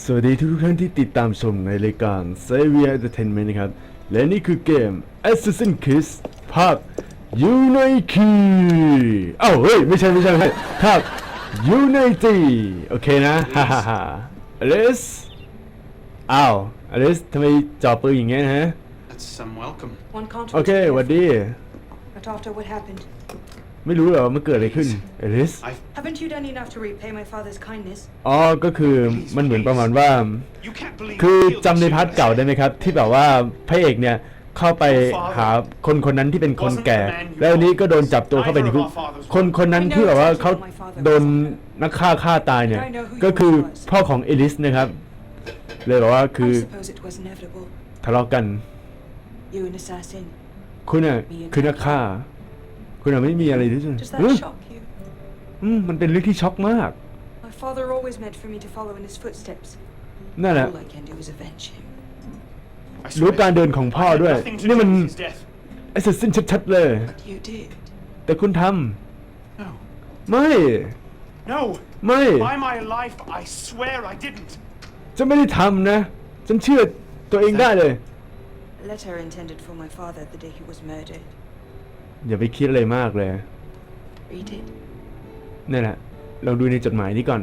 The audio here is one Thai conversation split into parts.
สวัสดีทุกท่านที่ติดตามชมในรายการ s a v i a Entertainment นะครับ และนี่คือเกม Assassin's Creed ภาค Unity อ้าวเฮ้ย ไม่ใช่ ไม่ใช่ไม่ใช่ภาค Unity โอเคนะ ฮ่าฮ่าฮ่าอลิสอ้าวอลิสทำไมจ่อปืนอย่างเงี้ยฮะ That's some welcome. One can't โอเคหวัดดี But after what happened, ไม่รู้เหรอมันเกิดอะไรขึ้นอลิส I've. haven't you done enough to repay my father's kindness? อ๋อก็คือมันเหมือนประมาณว่า You can't believe. คือ you killed จำใน the พาร์ท Judas. เก่าได้ไหมครับ ที่แบบว่าพระเอกเนี่ยเข้าไปหาคนคนนั้นที่เป็นคนแก่ แล้วอันนี้ก็โดนจับตัวเข้าไปในคุกคนคนนั้นที่แบบว่าเขาโดนนักฆ่าฆ่าตายเนี่ย ก็คือพ่อของเอลิสนะครับ เลยบอกว่าคือ I suppose it was inevitable. ทะเลาะกัน You an assassin. คุณน่ะคือนักฆ่า คุณน่ะไม่มีอะไรที่จะ Does อืม that shock you? อืมมันเป็นเรื่องที่ช็อกมาก My father always meant for me to follow in his footsteps. นั่นแหละ All I can do is avenge him. I รู้ swear, การเดินของพ่อ I had ด้วย nothing to นี่ do มัน with his death. ไอ้เสสิ้นชัดๆเลย But you did. แต่คุณท No. ำไม่ No. ไม่ By my life, I swear I didn't. ฉันไม่ได้ทำนะ ฉันเชื่อตัวเองได้เลย A letter intended for my father the day he was murdered. อย่าไปคิดอะไรมากเลย Read it. นี่นแหละลองดูในจดหมายนี้ก่อน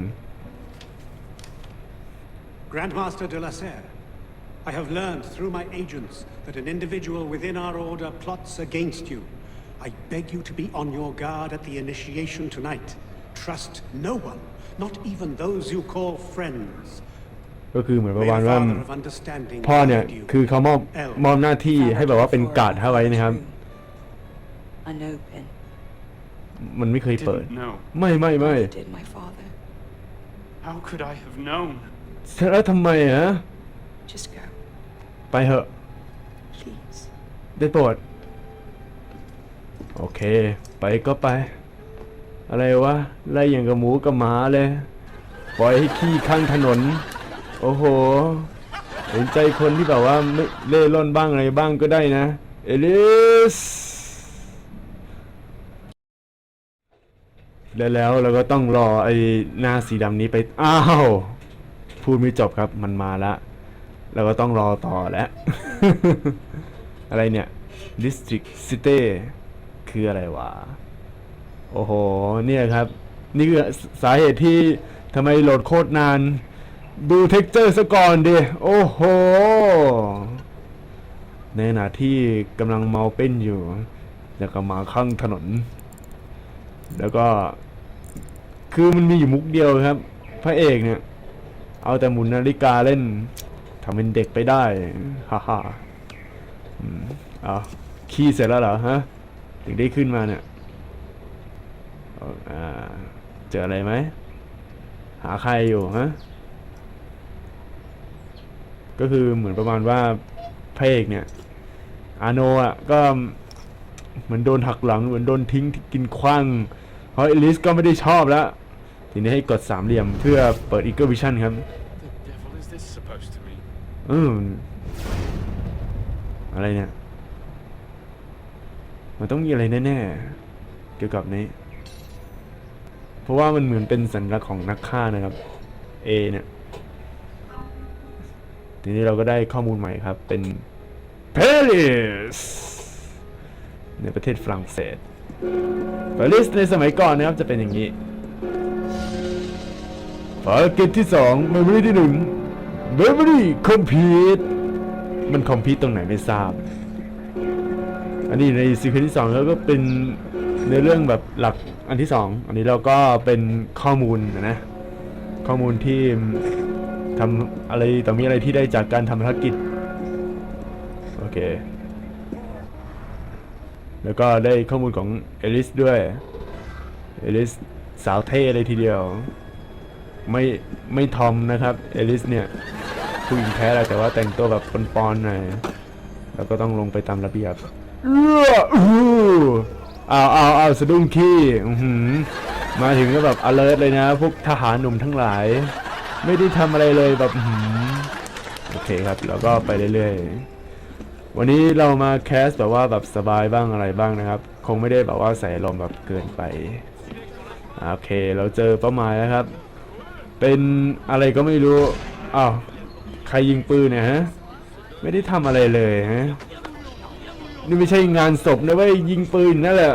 Grandmaster de la Serre, I have learned through my agents that an individual within our order plots against you. I beg you to be on your guard at the initiation tonight. Trust no one, not even those you call friends. ก็คือเหมือนประ May มาณ the ว่า Father of Understanding พ่อเนี่ย guide you. คือเขามอบ L มอบหน้าที่ Found ให้ out แบบว่าเป็น before การ์ด in ให้ไว้ my นะครับ father's room. Unopened. มันไม่เคยเปิด Didn't know. ไม่ไม่ไม่ Neither did my father. How could I have known? แล้วทำไมฮะ Just go, ไปเถอะ please. ได้โปรดโอเค ไปก็ไป อะไรวะไล่อย่างกับหมูกับหมาเลย ปล่อยให้ขี้ข้างถนน โอ้โห เห็นใจคนที่แบบว่าไม่เล่ร่อนบ้างอะไรบ้างก็ได้นะ เอลิส และแล้วเราก็ต้องรอไอ้หน้าสีดำนี้ไป อ้าว พูดไม่จบครับมันมาละเราก็ต้องรอต่อแล้ว อะไรเนี่ย District City คืออะไรวะ โอ้โห เนี่ยครับ นี่คือสาเหตุที่ทำไมโหลดโคตรนาน ดูเท็กเจอร์ซะก่อนดิ โอ้โห ในขณะที่กำลังเมาเป็นอยู่ แล้วก็มาข้างถนน แล้วก็ คือมันมีอยู่มุกเดียวครับ พระเอกเนี่ย เอาแต่หมุนนาฬิกาเล่นทำเป็นเด็กไปได้ ฮ่าฮ่าอืมเอขี้เสร็จแล้วเหรอฮะ ถึงได้ขึ้นมาเนี่ยเจออะไรไหม หาใครอยู่ฮะ ก็คือเหมือนประมาณว่าพระเอกเนี่ย อาโนอะก็เหมือนโดนหักหลังเหมือนโดนทิ้งกินขว้างเพราะเอลิสก็ไม่ได้ชอบแล้ว ทีนี้ให้กดสามเหลี่ยมเพื่อเปิด Eagle Vision ครับอืมอะไรเนี่ย มันต้องมีอะไรแน่ๆ เกี่ยวกับนี้ เพราะว่ามันเหมือนเป็นสัญลักษณ์ของนักฆ่านะครับ A เนี่ย ทีนี้เราก็ได้ข้อมูลใหม่ครับ เป็นปารีสในประเทศฝรั่งเศสปารีสในสมัยก่อนนะครับจะเป็นอย่างนี้ ภารกิจที่สองเมมโมรี่ที่หนึ่ง Memory Complete มันคอมพิวตรงไหนไม่ทราบ อันนี้ในซีเควนที่สองแล้วก็เป็นในเรื่องแบบหลักอันที่สองอันนี้เราก็เป็นข้อมูลนะนะ ข้อมูลที่ทำอะไรต่อมีอะไรที่ได้จากการทำภารกิจ โอเค แล้วก็ได้ข้อมูลของเอลิสด้วย เอลิสสาวเท่เลยทีเดียว ไม่ไม่ทอมนะครับ เอลิสเนี่ยผู้หญิงแท้แหละแต่ว่าแต่งตัวแบบปอนๆหน่อยแล้วก็ต้องลงไปตามระเบียบเอื้ออู้อ้าวอ้าวอ้าวสะดุ้งขี้มาถึงก็แบบ alert เลยนะ พวกทหารหนุ่มทั้งหลาย ไม่ได้ทำอะไรเลยแบบโอเคครับ แล้วก็ไปเรื่อยๆ วันนี้เรามาแคสแบบว่าแบบสบายบ้างอะไรบ้างนะครับ คงไม่ได้แบบว่าใส่ลมแบบเกินไป โอเค เราเจอเป้าหมายแล้วครับ เป็นอะไรก็ไม่รู้อ้าวใครยิงปืนเนี่ยฮะ ไม่ได้ทำอะไรเลยฮะ นี่ไม่ใช่งานศพนะเว้ยยิงปืนนั่นแหละ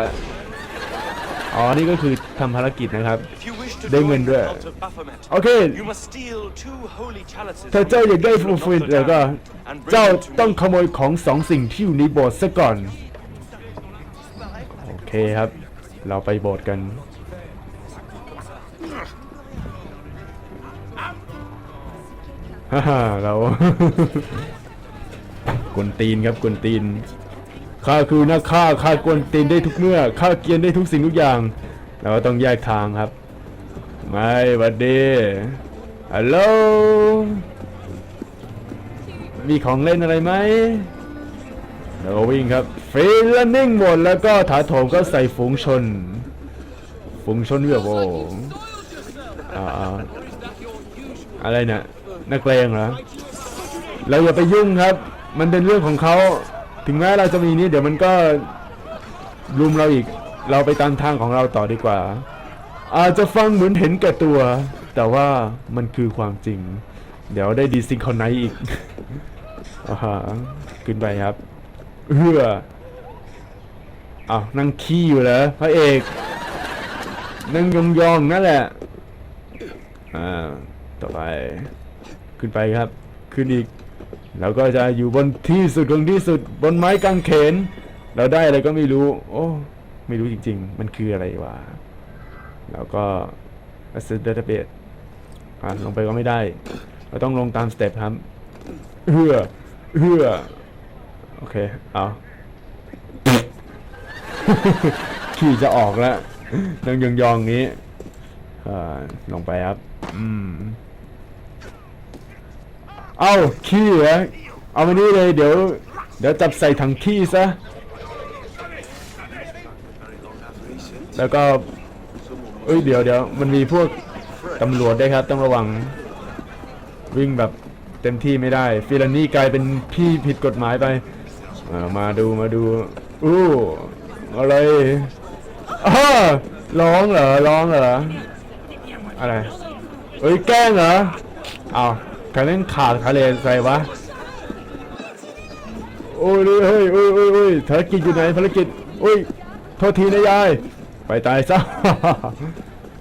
อ๋อ นี่ก็คือทำภารกิจนะครับ If you wish to They join win the there. cult of Baphomet, โอเค ถ้าเจ้าอยากได้ฟูฟินแล้วก็ เจ้าต้องขโมยของสองสิ่งที่อยู่ในโบสถ์ซะก่อน โอเคครับ เราไปโบสถ์กัน ฮ่าฮ่าเรากวนตีนครับกวนตีนข้าคือนักฆ่าข้ากวนตีนได้ทุกเมื่อข้าเกรียนได้ทุกสิ่งทุกอย่าง เราก็ต้องแยกทางครับ ไม่หวัดดีฮัลโหลมีของเล่นอะไรไหมเราก็วิ่งครับฟรีแลนนิ่งหมดแล้วก็ถาโถมก็ใส่ฝูงชน ฝูงชนแบบโอ้อ่าอะไรเนี่ย นักเลงเหรอเราอย่าไปยุ่งครับ มันเป็นเรื่องของเขาถึงแม้เราจะมีนี้ เดี๋ยวมันก็รุมเราอีก เราไปตามทางของเราต่อดีกว่า อาจจะฟังเหมือนเห็นแก่ตัว แต่ว่ามันคือความจริง เดี๋ยวได้ดีซิงคอนไนอีกอ่าฮะขึ้นไปครับเฮืออ้าวนั่งขี้อยู่เหรอพระเอกนั่งยองๆนั่นแหละ อ่า ต่อไป ขึ้นไปครับ ขึ้นอีก แล้วก็จะอยู่บนที่สุดของที่สุด บนไม้กางเขน เราได้อะไรก็ไม่รู้ โอ้ไม่รู้จริง ๆ มันคืออะไรวะ แล้วก็ Asset Database อะลงไปก็ไม่ได้ เราต้องลงตามสเต็ปครับเฮือเฮือโอเค เอาขี่จะออกแล้วนั่งยองๆงี้อ่าลงไปครับ อืม เอาขี้เหรอเอามานี่เลยเดี๋ยว เดี๋ยวจับใส่ถังขี้ซะ แล้วก็ เอ้ยเดี๋ยวเดี๋ยวมันมีพวกตำรวจได้วยครับ ต้องระวัง วิ่งแบบเต็มที่ไม่ได้ ฟิลานี่กลายเป็นพี่ผิดกฎหมายไปมาดูมาดู อู้ อะไรอ้าร้องเหรอ ร้องเหรอ อะไรเอ้ย แกล้งเหรอ เอา ใครเล่นขาดทะเลใส่วะ โอ้ยเฮ้ยโอ้ยโอ้ยโอ้ยภารกิจอยู่ไหนภารกิจโอ้ยโทษทีนะยาย ไปตายซะ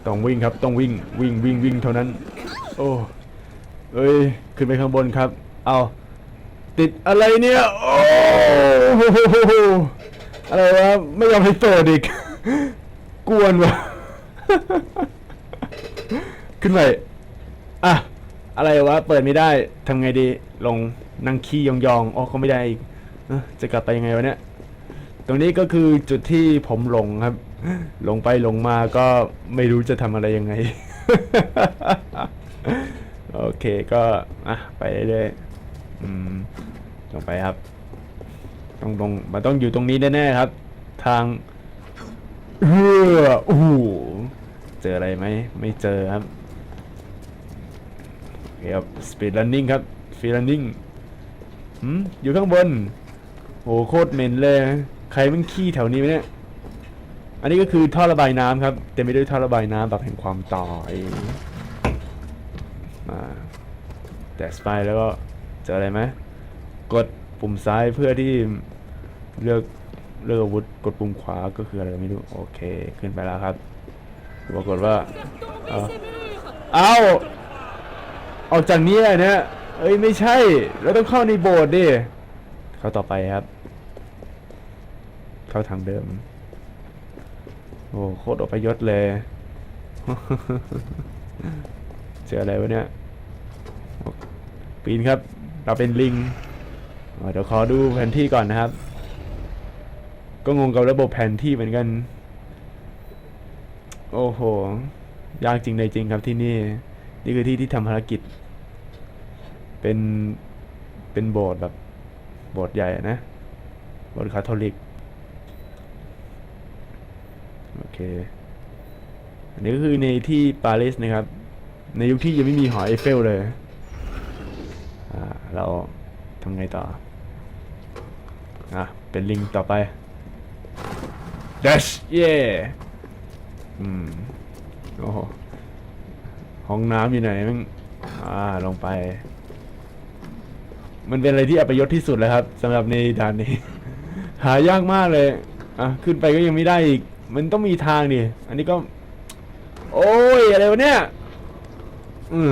ต้องวิ่งครับต้องวิ่งวิ่งวิ่งวิ่งเท่านั้น โอ้เอ้ยขึ้นไปข้างบนครับ เอาติดอะไรเนี่ย โอ้โหอะไรวะไม่ยอมให้เปิดอีก กวนวะขึ้นไปอะ อะไรวะเปิดไม่ได้ทำไงดีลงนั่งขี้ยองๆอ๋อก็ไม่ได้อีกเอ้อจะกลับไปยังไงวะเนี่ย ตรงนี้ก็คือจุดที่ผมหลงครับ หลงไปหลงมาก็ไม่รู้จะทำอะไรยังไง โอเคก็อะไปเรื่อยๆอืมลงไปครับ ต้องตรงมันต้องอยู่ตรงนี้แน่ๆครับ ทางเฮือโอ้โหเจออะไรไหมไม่เจอครับ คครับสปีด r ันนิ่งครับสปีด r ันนิ่งหืมอยู่ข้างบนโอ้โคตรเหม็นเลย ใครมันขี้แถวนี้ไหมเนี่ย อันนี้ก็คือท่อระบายน้ำครับเต็มไปด้วยท่อระบายน้ำแบบแห่งความตายมาแต่สไปแล้วก็เจออะไรไหมกดปุ่มซ้ายเพื่อที่เลือกเลือกอาวุธกดปุ่มขวาก็คืออะไรไม่รู้โอเคขึ้นไปแล้วครับปรากฏว่า เอาเอา ออกจากนี้เลยเนี่ยเอ้ยไม่ใช่ เราต้องเข้าในโบสถ์ดิ เข้าต่อไปครับ เข้าทางเดิม โอ้โคตรอพยศเลย เจออะไรวะเนี่ย ปีนครับ เราเป็นลิง เดี๋ยวขอดูแผนที่ก่อนนะครับ ก็งงกับระบบแผนที่เหมือนกัน โอ้โห ยากจริงในจริงครับที่นี่ นี่คือที่ที่ทำภารกิจ เป็นเป็นโบสถ์แบบโบสถ์ใหญ่นะโบสถ์คาทอลิกโอเคอันนี้ก็คือในที่ปารีสนะครับ ในยุคที่ยังไม่มีหอไอเฟลเลยอ่าเราทำไงต่ออะเป็นลิงต่อไป dash เย่อืมโอ้โห ห้องน้ำอยู่ไหนมันอ่าลงไป มันเป็นอะไรที่อัปยศที่สุดเลยครับสำหรับในด่านนี้ หายากมากเลยอะขึ้นไปก็ยังไม่ได้อีก มันต้องมีทางดิอันนี้ก็ โอ้ยอะไรวะเนี่ยอืม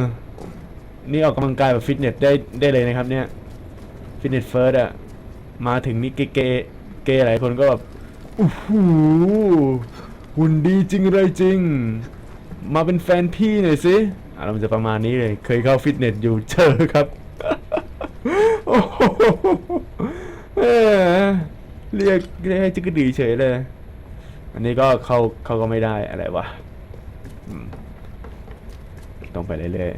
นี่ออกกำลังกายแบบฟิตเนสได้ได้เลยนะครับ เนี่ยฟิตเนสเฟิร์สอะมาถึงนี่เกเกเกหลายคนก็แบบโอ้โหหุ่นดีจริงเลยจริง มาเป็นแฟนพี่หน่อยสิอะเรามันจะประมาณนี้เลย เคยเข้าฟิตเนสอยู่เจอครับเรียกเรียกให้จิกดีเฉยเลย อันนี้ก็เขาเขาก็ไม่ได้อะไรวะต้องไปเรื่อย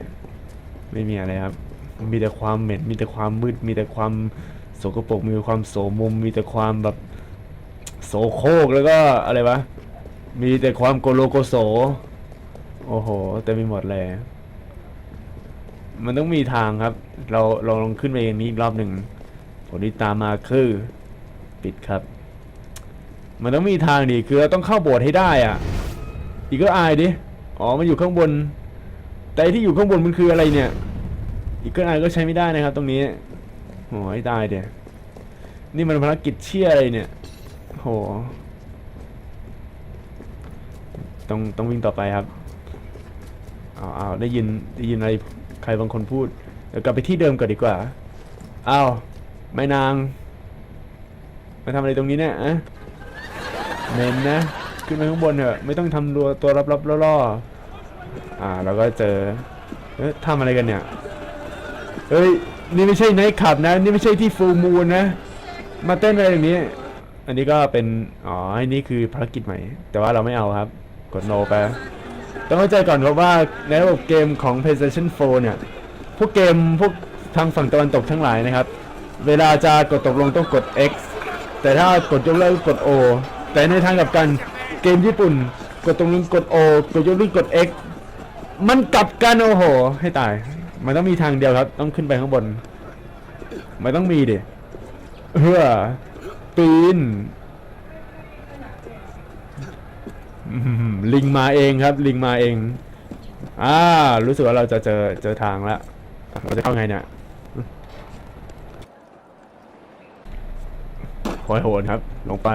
ๆไม่มีอะไรครับ มีแต่ความเหม็น มีแต่ความมืด มีแต่ความโสกปรก มีแต่ความโสมม มีแต่ความแบบโสโครกแล้วก็อะไรวะ มีแต่ความโกโลโกโส โอ้โหเต็มไปหมดเลย มันต้องมีทางครับ เราเราลองขึ้นไปอย่างนี้อีกรอบหนึ่งผลที่ตามมาคือปิดครับ มันต้องมีทางดิคือเราต้องเข้าโบสถ์ให้ได้อะ อีกก็อายดิอ๋อมันอยู่ข้างบน แต่ที่อยู่ข้างบนมันคืออะไรเนี่ย อีกก็อายก็ใช้ไม่ได้นะครับ ตรงนี้โหให้ตายเดี๋ยนี่มันภารกิจเชี่ยอะไรเนี่ยโหต้องต้องวิ่งต่อไปครับ อ้าวอ้าได้ยินได้ยินอะไรใครบางคนพูด เดี๋ยวกลับไปที่เดิมก่อนดีกว่าอ้าวแม่นาง มาทำอะไรตรงนี้เนี่ยอะเมนนะ ขึ้นไปข้างบนเถอะ ไม่ต้องทำตัวตัวรับๆล่อๆอ่าแล้วก็เจอ เอ๊ะทำอะไรกันเนี่ย เฮ้ย นี่ไม่ใช่ไนท์คลับนะ นี่ไม่ใช่ที่ฟูมูลนะ มาเต้นอะไรอย่างนี้ อันนี้ก็เป็น อ๋ออันนี้คือภารกิจใหม่ แต่ว่าเราไม่เอาครับ กดโนไป ต้องเข้าใจก่อนครับว่าในระบบเกมของ PlayStation 4 เนี่ย พวกเกมพวกทางฝั่งตะวันตกทั้งหลายนะครับ เวลาจะกดตกลงต้องกด X แต่ถ้ากดยกเลิกกด O แต่ในทางกลับกันเกมญี่ปุ่น กดตรงลงกด O กดยกเลิกกด X มันกลับกันโอ้โห ให้ตาย มันต้องมีทางเดียวครับ ต้องขึ้นไปข้างบน มันต้องมีดิเฮ้อปีน อื้อหือลิงมาเองครับ ลิงมาเอง อ่า รู้สึกว่าเราจะเจอเจอทางแล้วเราจะเข้าไงเนี่ยหอยโหนครับ ลงไป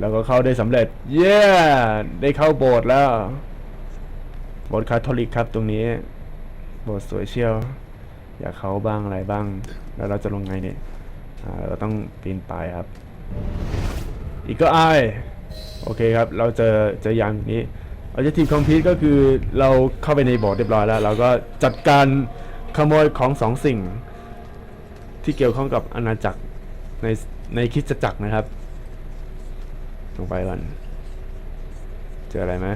แล้วก็เข้าได้สำเร็จ เย้ ได้เข้าโบสถ์แล้ว โบสถ์คาทอลิกครับตรงนี้ โบสถ์สวยเชียว อยากเข้าบ้างอะไรบ้าง แล้วเราจะลงไงเนี่ยอ่าเราต้องปีนป่ายครับ อีกก็อาย โอเคครับ เราจอเจออย่างนี้ Objective Complete ก็คือเราเข้าไปในบสถ์ดเรียบร้อยแล้ว เราก็จัดการขโมยของสองสิ่ง ที่เกี่ยวข้องกับอาณาจักรในในคิดจักรนะครับ ลงไปก่อน เจออะไรไหม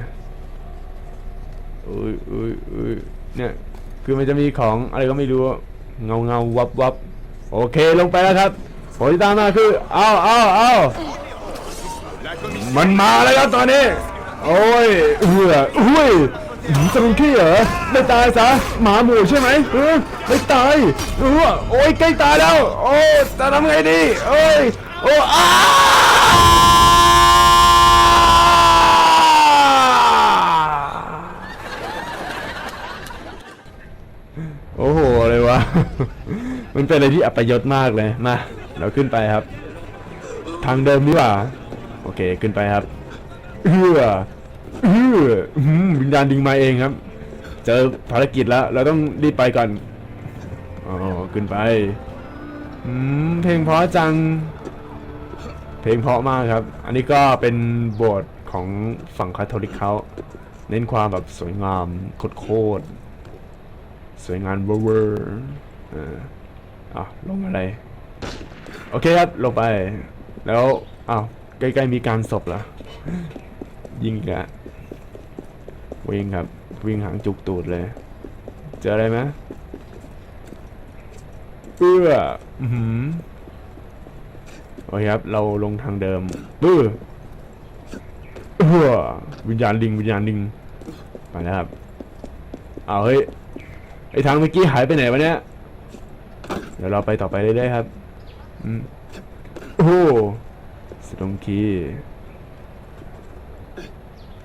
อุ้ยอุ้ยอุ้ยเนี่ย คือมันจะมีของอะไรก็ไม่รู้ เงาเงาวับวับโอเคลงไปแล้วครับผลที่ตามมาคือ เอาเอาเอา มันมาแล้วครับตอนนี้ โอ้ยเอืออุ้ยหืมจระเข้เหรอไม่ตายซะหมาหมูใช่ไหมเออไม่ตายเออโอ้ยใกล้ตายแล้ว โอ้จะทำไงดีโอ้ยโอ้อ้าโอ้โหอะไรวะ มันเป็นอะไรที่อัปยศมากเลย มา เราขึ้นไปครับ ทางเดิมดีกว่า โอเคขึ้นไปครับเฮือเฮือหืมวิญญาณดิงมาเองครับ เจอภารกิจแล้ว เราต้องรีบไปก่อนอ๋อขึ้นไปอืมเพลงเพราะจัง เพลงเพราะมากครับ อันนี้ก็เป็นโบสถ์ของฝั่งคาทอลิกเขาเน้นความแบบสวยงามโคตรสวยงามเวอร์เวอร์เอออะลงอะไร โอเคครับ ลงไป แล้วอ้าว ใกล้ๆมีการศพเหรอยิงอีกแล้ววิ่งครับ วิ่งหางจุกตูดเลย เจออะไรไหมเอื้ออือหือโอเคครับ เราลงทางเดิมปื้อเอื้อวิญญาณลิงวิญญาณลิงไปแล้วครับเอาเฮ้ยไอทางเมื่อกี้หายไปไหนวะเนี่ยเดี๋ยวเราไปต่อไปเรื่อยๆครับ อืมโอ้โห สตงคี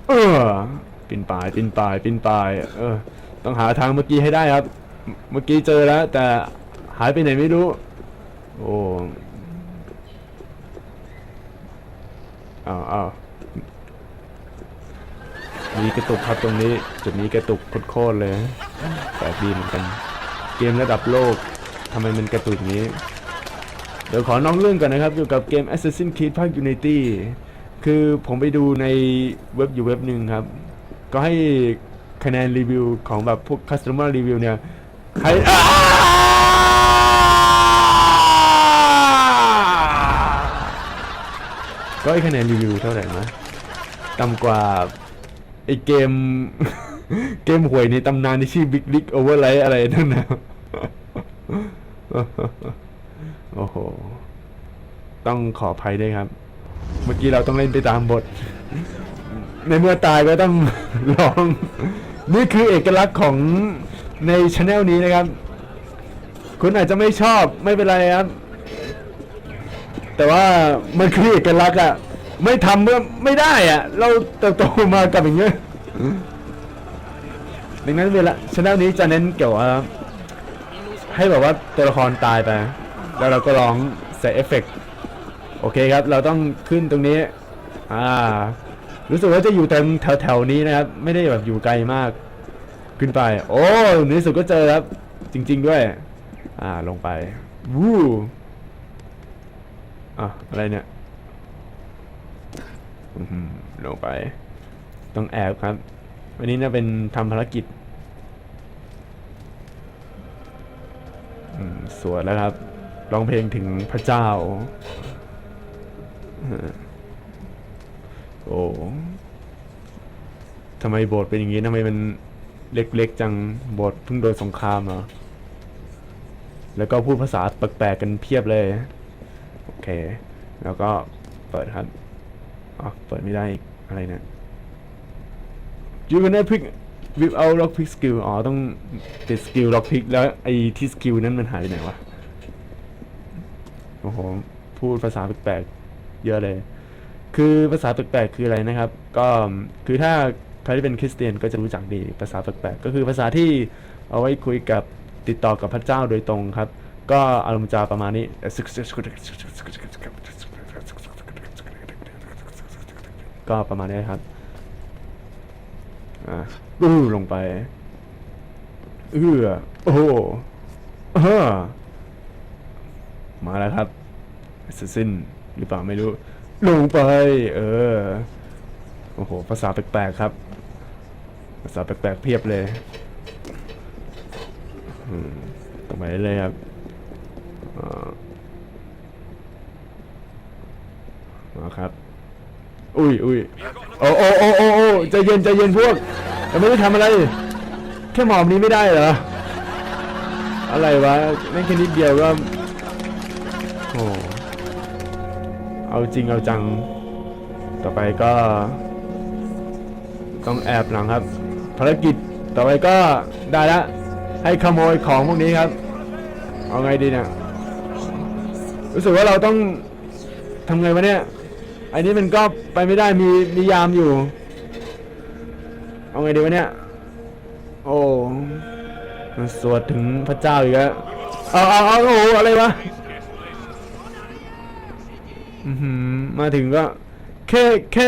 เออปินปลายปินปลายปินปลายเออ ต้องหาทางเมื่อกี้ให้ได้ครับ เมื่อกี้เจอแล้ว แต่หายไปไหนไม่รู้ โอ้อ้าวอ้าวมีกระตุกครับตรงนี้จุดนี้กระตุกโคตรเลยแปลกดีเหมือนกัน เกมระดับโลกทำไมมันกระตุกอย่างนี้ เดี๋ยวขอนอกเรื่องก่อนนะครับเกี่ยวกับเกม Assassin's Creed ภาค Unity คือผมไปดูในเว็บอยู่เว็บหนึ่งครับ ก็ให้คะแนนรีวิวของแบบพวก Customer Review เนี่ยให้อ้าก็ให้คะแนนรีวิวเท่าไหร่นะต่ำกว่าไอเกม เกมหวยในตำนานที่ชื่อ Big League Overlight อะไรนั่นนะ โอ้โห ต้องขออภัยด้วยครับ เมื่อกี้เราต้องเล่นไปตามบท ในเมื่อตายก็ต้องร้อง นี่คือเอกลักษณ์ของในช anel นี้นะครับ คุณอาจจะไม่ชอบไม่เป็นไรครับ แต่ว่ามันคือเอกลักษณ์อะไม่ทำเมื่อไม่ได้อะเราเติบโตมากับอย่างเงี้ยดังนั้นเวลาช anel นี้จะเน้นเกี่ยวกับให้แบบว่าตัวละครตายไป แล้วเราก็ร้องใส่เอฟเฟกต์โอเคครับ เราต้องขึ้นตรงนี้ อ่า รู้สึกว่าจะอยู่แถวแถวๆนี้นะครับ ไม่ได้แบบอยู่ไกลมาก ขึ้นไป โอ้ในที่สุดก็เจอครับ จริง ๆด้วย อ่า ลงไป วู้อะอะไรเนี่ยลงไป ต้องแอบครับ วันนี้น่าเป็นทำภารกิจอืมสวดแล้วครับ ร้องเพลงถึงพระเจ้า โอ้ทำไมโบสถ์เป็นอย่างนี้ทำไมมันเล็กๆจังโบสถ์เพิ่งโดนสงครามเหรอแล้วก็พูดภาษาแปลกๆกันเพียบเลย โอเค แล้วก็เปิดครับอ๋อเปิดไม่ได้อีกอะไรเนี่ย You can not pick without lock pick skill อ๋อ ต้องติดสกิลล็อกพิกแล้วไอ้ที่สกิลนั้นมันหายไปไหนวะ โอ้โหพูดภาษาแปลกๆเยอะเลย คือภาษาแปลกๆคืออะไรนะครับ ก็คือถ้าใครที่เป็นคริสเตียนก็จะรู้จักดีภาษาแปลกๆก็คือภาษาที่เอาไว้คุยกับติดต่อกับพระเจ้าโดยตรงครับ ก็อารมณ์จะประมาณนี้ก็ประมาณนี้ครับอะอู้ลงไป เอื้อโอ้โหเออ มาแล้วครับ Assassin หรือเปล่าไม่รู้ ลงไป เออ โอ้โห ภาษาแปลกๆครับ ภาษาแปลกๆเพียบเลยอืมตรงไปเลยครับอ่ามาครับ อุ้ยอุ้ยโอ้โอ้โอ้โอ้โอ้ใจเย็นใจเย็นพวกยังไม่ได้ทำอะไร แค่หมอบนี้ไม่ได้เหรอ อะไรวะแม่งแค่นิดเดียวก็ เอาจริงเอาจัง ต่อไปก็ ต้องแอบหลังครับ ภารกิจต่อไปก็ได้ละให้ขโมยของพวกนี้ครับ เอาไงดีเนี่ยรู้สึกว่าเราต้องทำไงวะเนี่ยอันนี้มันก็ไปไม่ได้มีมียามอยู่ เอาไงดีวะเนี่ย โอ้มันสวดถึงพระเจ้าอีกแล้วเอาเอาเอาโอ้อะไรวะ อือหือมาถึงก็ แค่แค่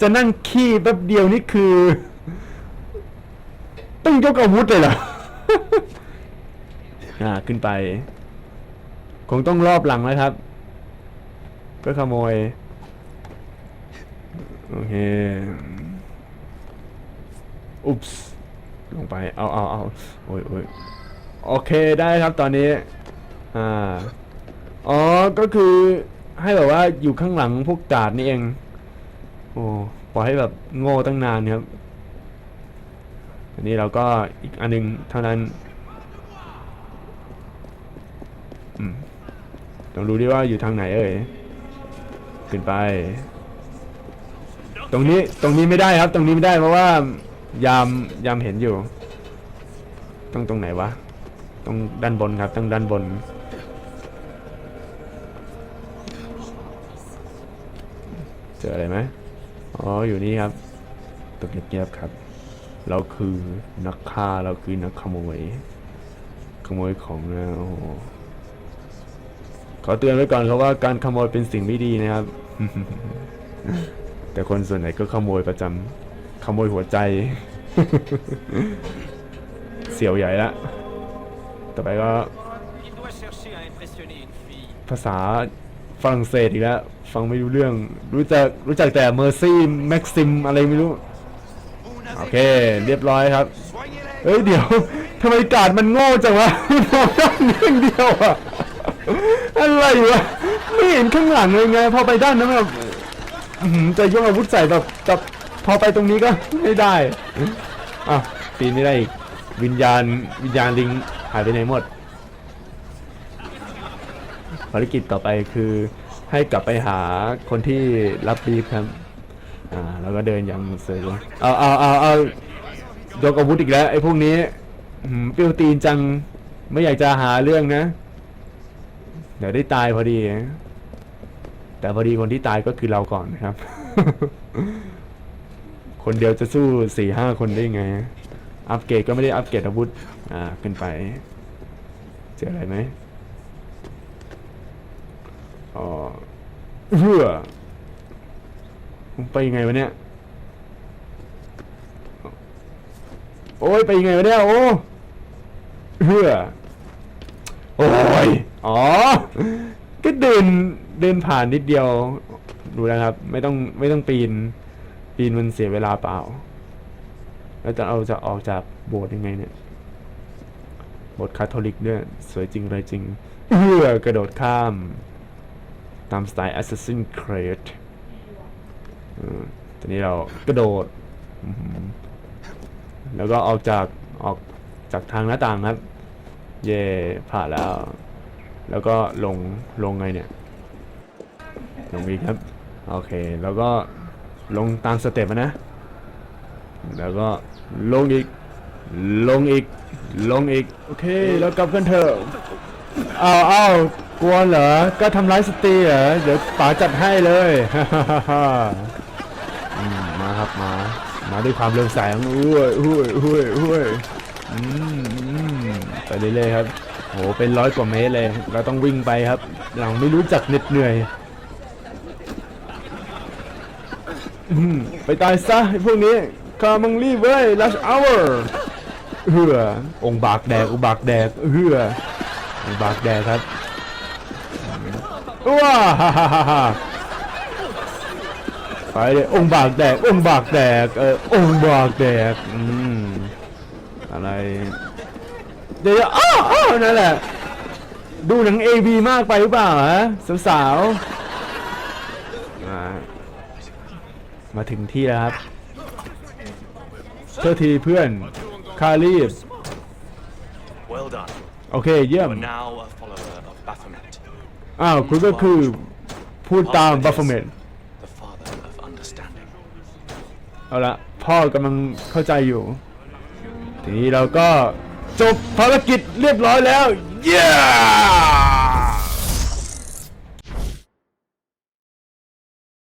จะนั่งขี้แป๊บเดียวนี่คือ ต้องยกอาวุธเลยเหรอ อ่าขึ้นไป คงต้องรอบหลังแล้วครับ เพื่อขโมย โอเค อุ๊ปส์ลงไป เอาเอาเอาโอ้ยโอ้ยโอเคได้ครับตอนนี้ อ่า อ๋อ ก็คือ ให้แบบว่าอยู่ข้างหลังพวกกาดนี่เอง โอ้ปล่อยให้แบบโง่ตั้งนานครับ อันนี้เราก็อีกอันหนึงเท่านั้นอืมต้องรู้ด้วยว่าอยู่ทางไหนเอ่ย ขึ้นไป ตรงนี้ตรงนี้ไม่ได้ครับ ตรงนี้ไม่ได้เพราะว่า ยามยามเห็นอยู่ ต้องตรงไหนวะ ตรงด้านบนครับต้องด้านบน เจ ออะไรไหมอ๋ออยู่นี่ครับตกเงียบๆครับ เราคือนักฆ่าเราคือนักขโมย ขโมยของนะโอ้โหขอเตือนไว้ก่อนครับว่าการขโมยเป็นสิ่งไม่ดีนะครับ แต่คนส่วนใหญ่ก็ขโมยประจำขโมยหัวใจ เสียวใหญ่ละต่อไปก็ ภาษาฝรั่งเศสอีกแล้ว ฟังไม่รู้เรื่อง รู้จักรู้จักแต่เมอร์ซี่แม็กซิมอะไรไม่รู้ โอเค เรียบร้อยครับเฮ้ยเดี๋ยวทำไมการ์ดมันโง่จังวะมองด้านนี้อย่างเดียวอะอะไรวะไม่เห็นข้างหลังเลยไง พอไปด้านนั้นแบบจะยกอาวุธใส่แบบแบบพอไปตรงนี้ก็ไม่ได้อ้าวปีนไม่ได้อีกวิญญาณวิญญาณลิงหายไปไหนหมดภารกิจต่อไปคือ ให้กลับไปหาคนที่รับบีฟครับ อ่า แล้วก็เดินอย่างเสยเลยเอาเอาเอาเอายกอาวุธอีกแล้วไอ้พวกนี้เปรี้ยวตีนจัง ไม่อยากจะหาเรื่องนะ เดี๋ยวได้ตายพอดี แต่พอดีคนที่ตายก็คือเราก่อนนะครับ คนเดียวจะสู้สี่ห้าคนได้ไง อัปเกรดก็ไม่ได้อัปเกรดอาวุธ อ่า ขึ้นไป เจออะไรไหม อ๋อเฮือไปยังไงวะเนี่ย โอ้ยไปยังไงวะเนี่ยโอ้เฮือโอ้ย อ๋อ ก็เดินเดินผ่านนิดเดียวดูนะครับ ไม่ต้องไม่ต้องปีน ปีนมันเสียเวลาเปล่า แล้วจะเอาจะออกจากโบสถ์ยังไงเนี่ย โบสถ์คาทอลิกเนี่ย สวยจริงเลยจริงเฮือกระโดดข้าม ตามสไตล์ Assassin's Creed เออตอนนี้เรากระโดดอื้อหือแล้วก็ออกจากออกจากทางหน้าต่างครับ เย่ผ่านแล้ว แล้วก็ลงลงไงเนี่ย ลงอีกครับ โอเค แล้วก็ลงตามสเต็ปอะนะ แล้วก็ลงอีก ลงอีก ลงอีก โอเค แล้วกลับกันเถอะอ้าวอ้าว กลัวเหรอ ก็ทำร้ายสตรีเหรอ เดี๋ยวป๋าจัดให้เลยมาครับมา มาด้วยความเร็วแสงอุ้ยอุ้ยอุ้ยอุ้ยอืมอืมไปเรื่อยๆครับโหเป็นร้อยกว่าเมตรเลย เราต้องวิ่งไปครับ เราไม่รู้จักเหน็ดเหนื่อยไปตายซะไอ้พวกนี้ข้ามังรีบเว้ย rush hour เฮือองบากแดกอุบากแดกเฮือองบากแดกครับ ว้าฮ่าฮ่าฮ่าฮ่าไปเลยองค์บากแดกองค์บากแดกเออองค์บากแดกอืมอะไรเดี๋ยวอ้าวอ้าวนั่นแหละดูหนังเอวีมากไปหรือเปล่าฮะสาวๆมามาถึงที่แล้วครับเท่าทีเพื่อนคารีบ Well done. โอเคเยี่ย You ม are now a follower of Baphomet, อ้าวคุณก็คือพูดตามบัฟเฟเมน the father of understanding. เอาละพ่อกำลังเข้าใจอยู่ ทีนี้เราก็จบภารกิจเรียบร้อยแล้ว เย้